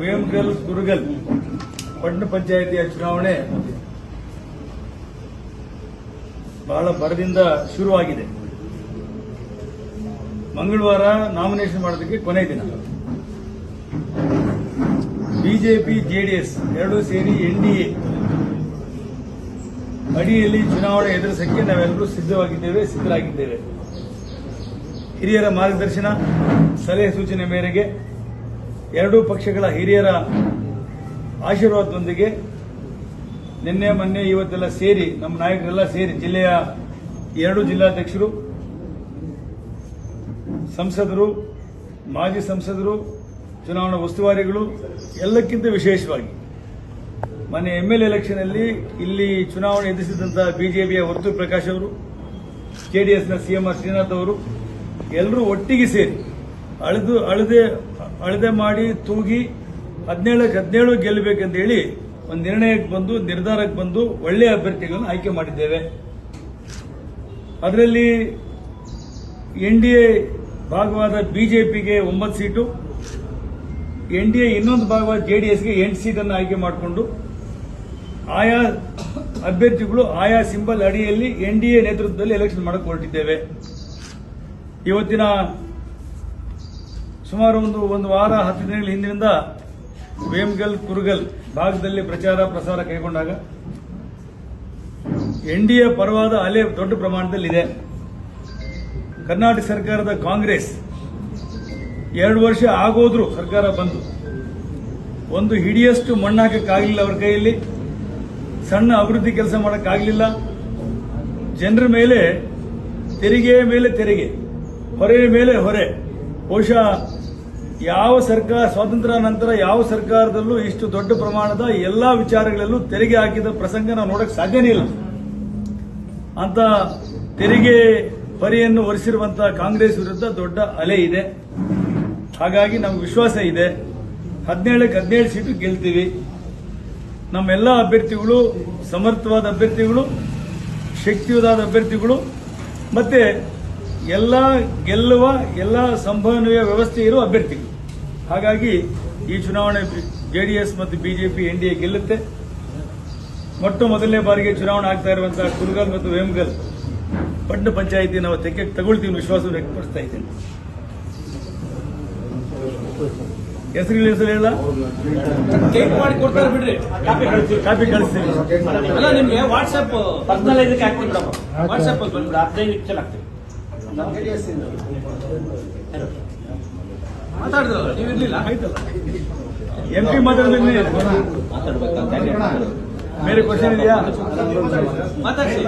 ವೇಮಗಲ್ ಕುರುಗಲ್ ಪಟ್ಟಣ ಪಂಚಾಯಿತಿಯ ಚುನಾವಣೆ ಬಹಳ ಬರದಿಂದ ಶುರುವಾಗಿದೆ. ಮಂಗಳವಾರ ನಾಮಿನೇಷನ್ ಮಾಡೋದಕ್ಕೆ ಕೊನೆ ದಿನ. ಬಿಜೆಪಿ ಜೆಡಿಎಸ್ ಎರಡೂ ಸೇರಿ ಎನ್ಡಿಎ ಅಡಿಯಲ್ಲಿ ಚುನಾವಣೆ ಎದುರಿಸಕ್ಕೆ ನಾವೆಲ್ಲರೂ ಸಿದ್ಧವಾಗಿದ್ದೇವೆ, ಸಿದ್ಧರಾಗಿದ್ದೇವೆ. ಹಿರಿಯರ ಮಾರ್ಗದರ್ಶನ, ಸಲಹೆ ಸೂಚನೆ ಮೇರೆಗೆ ಎರಡೂ ಪಕ್ಷಗಳ ಹಿರಿಯರ ಆಶೀರ್ವಾದದೊಂದಿಗೆ ನಿನ್ನೆ, ಮೊನ್ನೆ, ಇವತ್ತೆಲ್ಲ ಸೇರಿ, ನಮ್ಮ ನಾಯಕರೆಲ್ಲ ಸೇರಿ ಜಿಲ್ಲೆಯ ಎರಡು ಜಿಲ್ಲಾಧ್ಯಕ್ಷರು, ಸಂಸದರು, ಮಾಜಿ ಸಂಸದರು, ಚುನಾವಣಾ ಉಸ್ತುವಾರಿಗಳು, ಎಲ್ಲಕ್ಕಿಂತ ವಿಶೇಷವಾಗಿ. ಮೊನ್ನೆ ಎಂ ಎಲ್ ಎಲೆಕ್ಷನ್ ಅಲ್ಲಿ ಇಲ್ಲಿ ಚುನಾವಣೆ ಎದುರಿಸಿದಂತಹ ಬಿಜೆಪಿಯ ಹೊರತು ಪ್ರಕಾಶ್ ಅವರು ಜೆಡಿಎಸ್ನ ಸಿಎಂ ಆರ್ ಶ್ರೀನಾಥ್ ಅವರು, ಎಲ್ಲರೂ ಒಟ್ಟಿಗೆ ಸೇರಿ ಅಳೆದು, ಅಳದೆ ಅಳದೆ ಮಾಡಿ ತೂಗಿ ಹದಿನೇಳಕ್ಕೆ ಹದಿನೇಳು ಗೆಲ್ಲಬೇಕಂತ ಹೇಳಿ ಒಂದು ನಿರ್ಣಯಕ್ಕೆ ಬಂದು, ನಿರ್ಧಾರಕ್ಕೆ ಬಂದು ಒಳ್ಳೆಯ ಅಭ್ಯರ್ಥಿಗಳನ್ನು ಆಯ್ಕೆ ಮಾಡಿದ್ದೇವೆ. ಅದರಲ್ಲಿ ಎನ್ ಡಿ ಎ ಭಾಗವಾದ ಬಿಜೆಪಿಗೆ ಒಂಬತ್ತು ಸೀಟು, ಎನ್ ಡಿ ಎ ಇನ್ನೊಂದು ಭಾಗವಾದ ಎಸ್ಗೆ ಎಂಟು ಸೀಟನ್ನು ಆಯ್ಕೆ ಮಾಡಿಕೊಂಡು, ಆಯಾ ಅಭ್ಯರ್ಥಿಗಳು ಆಯಾ ಸಿಂಬಲ್ ಅಡಿಯಲ್ಲಿ ಎನ್ ಡಿ ಎ ನೇತೃತ್ವದಲ್ಲಿ ಎಲೆಕ್ಷನ್ ಮಾಡಕ್ಕೆ ಇವತ್ತಿನ ಸುಮಾರು ಒಂದು ಒಂದು ವಾರ, ಹತ್ತು ದಿನಗಳ ಹಿಂದಿನಿಂದ ವೇಮ್ಗಲ್ ಕುರುಗಲ್ ಭಾಗದಲ್ಲಿ ಪ್ರಚಾರ, ಪ್ರಸಾರ ಕೈಗೊಂಡಾಗ ಎನ್ ಡಿ ಎ ಪರವಾದ ಅಲೆ ದೊಡ್ಡ ಪ್ರಮಾಣದಲ್ಲಿದೆ ಕರ್ನಾಟಕ ಸರ್ಕಾರದ ಕಾಂಗ್ರೆಸ್ ಎರಡು ವರ್ಷ ಆಗೋದ್ರು ಸರ್ಕಾರ ಬಂದು ಒಂದು ಹಿಡಿಯಷ್ಟು ಮಣ್ಣು ಹಾಕಕ್ಕಾಗಲಿಲ್ಲ ಅವ್ರ ಕೈಯಲ್ಲಿ. ಸಣ್ಣ ಅಭಿವೃದ್ಧಿ ಕೆಲಸ ಮಾಡೋಕ್ಕಾಗಲಿಲ್ಲ. ಜನರ ಮೇಲೆ ತೆರಿಗೆಯ ಮೇಲೆ ತೆರಿಗೆ, ಹೊರೆಯ ಮೇಲೆ ಹೊರೆ. ಬಹುಶಃ ಯಾವ ಸರ್ಕಾರ, ಸ್ವಾತಂತ್ರ್ಯ ನಂತರ ಯಾವ ಸರ್ಕಾರದಲ್ಲೂ ಇಷ್ಟು ದೊಡ್ಡ ಪ್ರಮಾಣದ ಎಲ್ಲಾ ವಿಚಾರಗಳಲ್ಲೂ ತೆರಿಗೆ ಹಾಕಿದ ಪ್ರಸಂಗ ನಾವು ನೋಡಕ್ ಸಾಧ್ಯನೇ ಇಲ್ಲ. ಅಂತ ತೆರಿಗೆ ಪರಿಯನ್ನು ಒರೆಸಿರುವಂತಹ ಕಾಂಗ್ರೆಸ್ ವಿರುದ್ಧ ದೊಡ್ಡ ಅಲೆ ಇದೆ. ಹಾಗಾಗಿ ನಮ್ಗೆ ವಿಶ್ವಾಸ ಇದೆ. ಹದಿನೇಳಕ್ಕೆ ಹದಿನೇಳು ಸೀಟು ಗೆಲ್ತೀವಿ. ನಮ್ಮೆಲ್ಲ ಅಭ್ಯರ್ಥಿಗಳು, ಸಮರ್ಥವಾದ ಅಭ್ಯರ್ಥಿಗಳು, ಶಕ್ತಿಯುತವಾದ ಅಭ್ಯರ್ಥಿಗಳು, ಮತ್ತೆ ಎಲ್ಲ ಗೆಲ್ಲುವ ಎಲ್ಲ ಸಂಭವನೀಯ ವ್ಯವಸ್ಥೆ ಇರುವ ಅಭ್ಯರ್ಥಿಗಳು ಹಾಗಾಗಿ ಈ ಚುನಾವಣೆ ಜೆಡಿಎಸ್ ಮತ್ತು ಬಿಜೆಪಿ ಎನ್ ಡಿ ಎ ಗೆಲ್ಲುತ್ತೆ. ಮೊಟ್ಟ ಮೊದಲನೇ ಬಾರಿಗೆ ಚುನಾವಣೆ ಆಗ್ತಾ ಇರುವಂತಹ ಕುರುಗಲ್ ಮತ್ತು ವೇಮಗಲ್ ಪಟ್ಟಣ ಪಂಚಾಯಿತಿ ನಾವು ತೆಕ್ಕೆ ತಗೊಳ್ತೀವಿ ವಿಶ್ವಾಸ ವ್ಯಕ್ತಪಡಿಸ್ತಾ ಇದ್ದೇನೆ. ಹೆಸರುಗಳ ಹೆಸರು ಹೇಳ ಕಾಪಿ ಕಳಿಸಿ ಕಾಪಿ ಕಳಿಸ್ತೀವಿ. ವಾಟ್ಸ್ಆಪ್ ಪರ್ಸನಲ್ ವಾಟ್ಸ್ಆಪ್ ಹದಿನೈದು ನಿಮಿಷ ಆಗ್ತೀವಿ ಮಾತಾಡಿದ್ರಲ್ಲ ನೀವು ಇರ್ಲಿಲ್ಲ? ಆಯ್ತಲ್ಲ ಎಂ ಪಿ ಮಾತಾಡಿದ್ರೆ ಮಾತಾಡ್ಬೇಕಂತ ಬೇರೆ ಕ್ವಶನ್ ಇದೆಯಾ? ಮಾತಾಡ್ಸಿ.